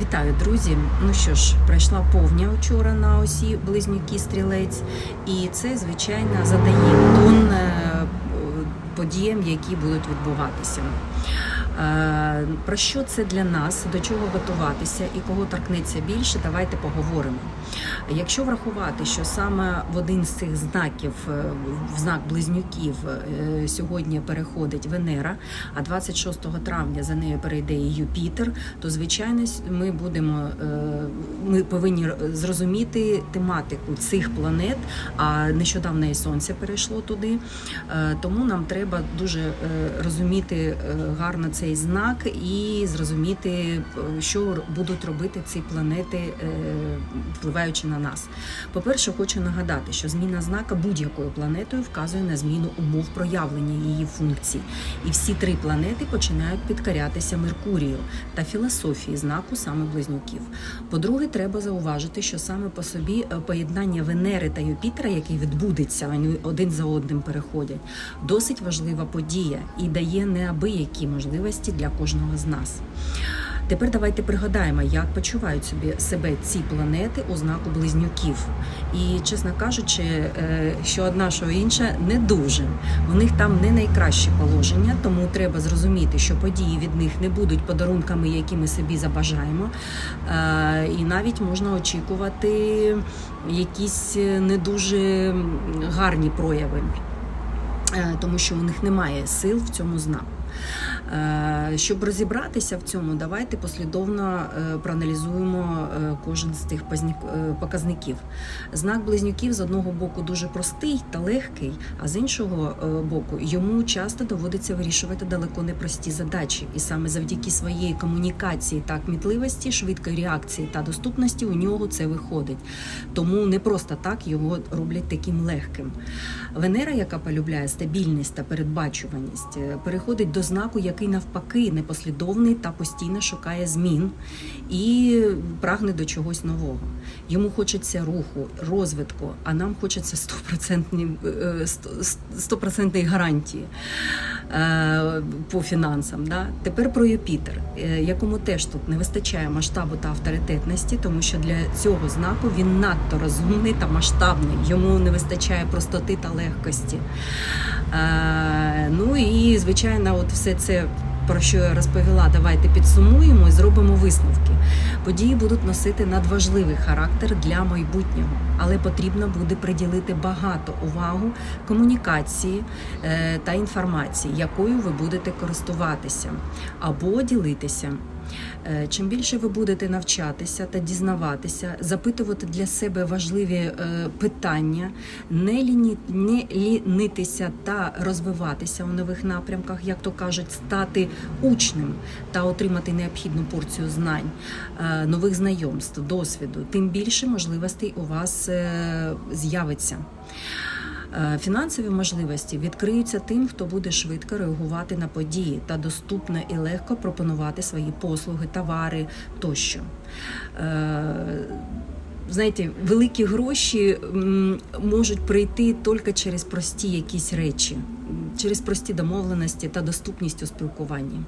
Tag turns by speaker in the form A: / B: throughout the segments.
A: Вітаю, друзі! Ну що ж, пройшла повня вчора на осі близнюки стрілець, і це, звичайно, задає тон е, подіям, які будуть відбуватися. Е, Про що це для нас, до чого готуватися і кого торкнеться більше, давайте поговоримо. Якщо врахувати, що саме в один з цих знаків, е, в знак близнюків, е, сьогодні переходить Венера, а 26 травня за нею перейде і Юпітер, то звичайно ми будемо ми повинні зрозуміти тематику цих планет. А нещодавно і сонце перейшло туди. Тому нам треба дуже розуміти гарно цей знак і зрозуміти, е, що будуть робити ці планети, е, впливаючи на нас. По-перше, хочу нагадати, що зміна знака будь-якою планетою вказує на зміну умов проявлення її функцій. І всі три планети починають підкорятися Меркурію та філософії знаку саме близнюків. По-друге, треба зауважити, що саме по собі е, поєднання Венери та Юпітера, яке відбудеться, вони один за одним переходять, досить важлива подія і дає неабиякі можливості для кожного з нас. Тепер давайте пригадаємо, як почувають собі себе ці планети у знаку близнюків. І, чесно кажучи, е, що одна, що інша не дуже. У них там не найкраще положення, тому треба зрозуміти, що події від них не будуть подарунками, які ми собі забажаємо. Е, І навіть можна очікувати якісь не дуже гарні прояви, е, тому що у них немає сил в цьому знаку. Е, Щоб розібратися в цьому, давайте послідовно е, проаналізуємо е, кожен з тих показників. Знак близнюків з одного боку дуже простий та легкий, а з іншого боку йому часто доводиться вирішувати далеко не прості задачі. І саме завдяки своєї комунікації та кмітливості, швидкої реакції та доступності у нього це виходить. Тому не просто так його роблять таким легким. Венера, яка полюбляє стабільність та передбачуваність, переходить до знаку, який навпаки непослідовний та постійно шукає змін і прагне до чогось нового. Йому хочеться руху, розвитку, а нам хочеться е, сто- стопроцентної гарантії е, по фінансам. Да? Тепер про Юпітер, е, якому теж тут не вистачає масштабу та авторитетності, тому що для цього знаку він надто розумний та масштабний. Йому не вистачає простоти та легкості. Е, ну і звичайно, от все це. Про що я розповіла, давайте підсумуємо і зробимо висновки. Події будуть носити надважливий характер для майбутнього, але потрібно буде приділити багато увагу комунікації е, та інформації, якою ви будете користуватися або ділитися. Е, Чим більше ви будете навчатися та дізнаватися, запитувати для себе важливі е, питання, не, лінитися та розвиватися у нових напрямках, як то кажуть, стати учнем та отримати необхідну порцію знань, е, нових знайомств, досвіду, тим більше можливостей у вас з'явиться. Е, Фінансові можливості відкриються тим, хто буде швидко реагувати на події та доступно і легко пропонувати свої послуги, товари тощо. Знаєте, великі гроші можуть прийти тільки через прості якісь речі, через прості домовленості та доступність у спілкуванні.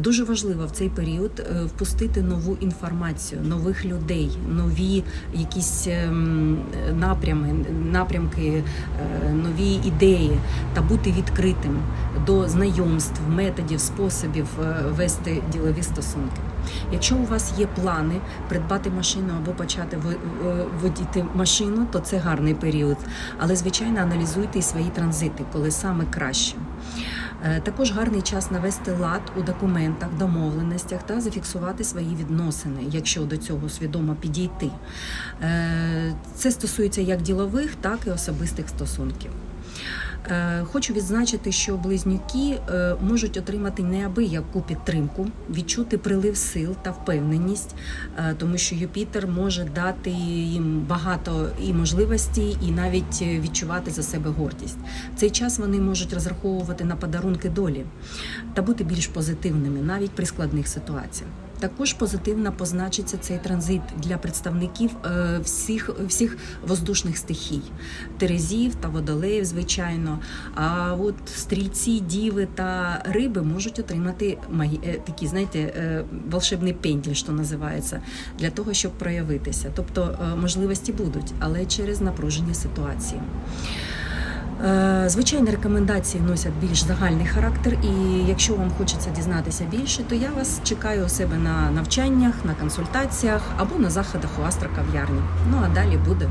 A: Дуже важливо в цей період е, впустити нову інформацію, нових людей, нові якісь ем, напрями, напрямки, е, нові ідеї та бути відкритим до знайомств, методів, способів е, вести ділові стосунки. Якщо у вас є плани придбати машину або почати водіти машину, то це гарний період. Але звичайно аналізуйте і свої транзити, коли саме краще. Е, Також гарний час навести лад у документах, домовленостях та зафіксувати свої відносини, якщо до цього свідомо підійти. Е, Це стосується як ділових, так і особистих стосунків. Е, Хочу відзначити, що близнюки е, можуть отримати неабияку підтримку, відчути прилив сил та впевненість, е, тому що Юпітер може дати їм багато і можливостей, і навіть відчувати за себе гордість. В цей час вони можуть розраховувати на подарунки долі та бути більш позитивними навіть при складних ситуаціях. Також позитивно позначиться цей транзит для представників е, всіх, всіх воздушних стихій, терезів та водолеїв, звичайно. А от стрільці, діви та риби можуть отримати е, такі, знаєте, е, волшебний пенділь, що називається, для того, щоб проявитися. Тобто можливості будуть, але через напружені ситуації. Е, Звичайно, рекомендації носять більш загальний характер, і якщо вам хочеться дізнатися більше, то я вас чекаю у себе на навчаннях, на консультаціях або на заходах у астрокав'ярні. Ну а далі буде